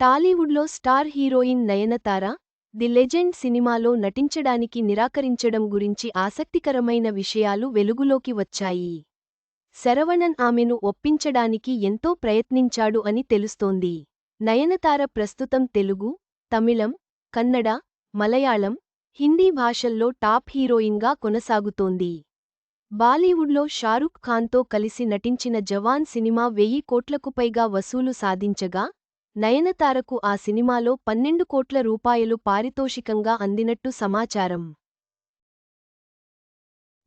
టాలీవుడ్లో star heroine Nayanthara the legend సినిమాలో నటించడానికి నిరాకరించడం గురించి ఆసక్తికరమైన విషయాలు వెలుగులోకి వచ్చాయి. శరవణన్ ఆమెను ఒప్పించడానికి ఎంతో ప్రయత్నించాడు అని తెలుస్తోంది. నయనతార ప్రస్తుతం తెలుగు తమిళం కన్నడ మలయాళం హిందీ భాషల్లో టాప్ హీరోయిన్గా కొనసాగుతోంది. బాలీవుడ్లో షారుఖ్ ఖాన్తో కలిసి నటించిన జవాన్ సినిమా వెయ్యి కోట్లకు పైగా వసూలు సాధించగా నయనతారకు ఆ సినిమాలో పన్నెండు కోట్ల రూపాయలు పారితోషికంగా అందినట్టు సమాచారం.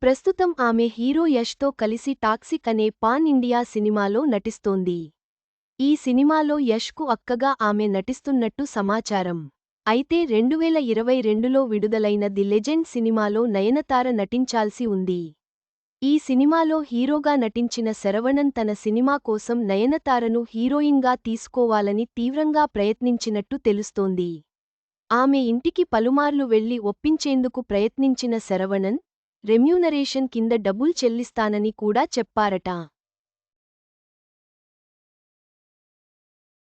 ప్రస్తుతం ఆమె హీరో యష్తో కలిసి టాక్సిక్ అనే పాన్ ఇండియా సినిమాలో నటిస్తోంది. ఈ సినిమాలో యష్కు అక్కగా ఆమె నటిస్తున్నట్టు సమాచారం. అయితే రెండువేల ఇరవై రెండులో విడుదలైన ది లెజెండ్ సినిమాలో నయనతార నటించాల్సి ఉంది. ఈ సినిమాలో హీరోగా నటించిన శరవణన్ తన సినిమా కోసం నయనతారను హీరోయిన్గా తీసుకోవాలని తీవ్రంగా ప్రయత్నించినట్టు తెలుస్తోంది. ఆమె ఇంటికి పలుమార్లు వెళ్ళి ఒప్పించేందుకు ప్రయత్నించిన శరవణన్ రెమ్యూనరేషన్ కింద డబుల్ చెల్లిస్తానని కూడా చెప్పారట.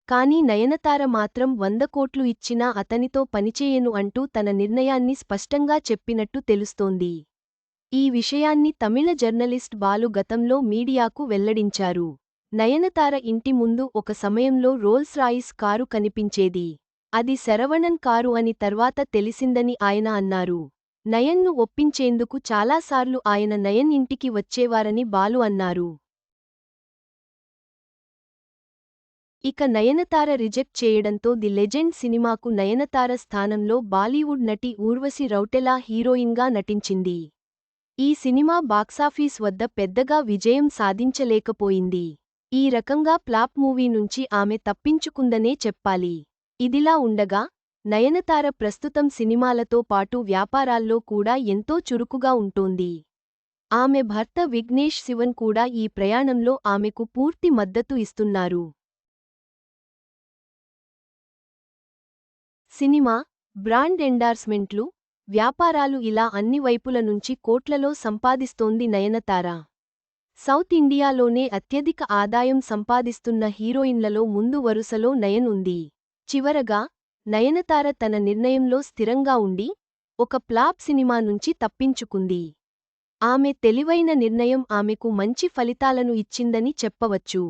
కాని నయనతార మాత్రం వంద కోట్లు ఇచ్చినా అతనితో పనిచేయను అంటూ తన నిర్ణయాన్ని స్పష్టంగా చెప్పినట్టు తెలుస్తోంది. ఈ విషయాన్ని తమిళ జర్నలిస్ట్ బాలు గతంలో మీడియాకు వెల్లడించారు. నయనతార ఇంటి ముందు ఒక సమయంలో రోల్స్ రాయిస్ కారు కనిపించేది. అది శరవణన్ కారు అని తర్వాత తెలిసిందని ఆయన అన్నారు. నయన్ను ఒప్పించేందుకు చాలాసార్లు ఆయన నయన్ ఇంటికి వచ్చేవారని బాలు అన్నారు. ఇక నయనతార రిజెక్ట్ చేయడంతో ది లెజెండ్ సినిమాకు నయనతార స్థానంలో బాలీవుడ్ నటి ఊర్వశి రౌటెలా హీరోయిన్గా నటించింది. ఈ సినిమా బాక్సాఫీస్ వద్ద పెద్దగా విజయం సాధించలేకపోయింది. ఈ రకంగా ప్లాప్ మూవీ నుంచి ఆమె తప్పించుకుందనే చెప్పాలి. ఇదిలా ఉండగా నయనతార ప్రస్తుతం సినిమాలతో పాటు వ్యాపారాల్లో కూడా ఎంతో చురుకుగా ఉంటోంది. ఆమె భర్త విఘ్నేష్ శివన్ కూడా ఈ ప్రయాణంలో ఆమెకు పూర్తి మద్దతు ఇస్తున్నారు. సినిమా బ్రాండ్ ఎండార్స్మెంట్లు వ్యాపారాలు ఇలా అన్ని వైపుల నుంచి కోట్లలో సంపాదిస్తోంది నయనతార. సౌత్ ఇండియాలోనే అత్యధిక ఆదాయం సంపాదిస్తున్న హీరోయిన్లలో ముందు వరుసలో నయన్ ఉంది. చివరగా నయనతార తన నిర్ణయంలో స్థిరంగా ఉండి ఒక ప్లాప్ సినిమా నుంచి తప్పించుకుంది. ఆమె తెలివైన నిర్ణయం ఆమెకు మంచి ఫలితాలను ఇచ్చిందని చెప్పవచ్చు.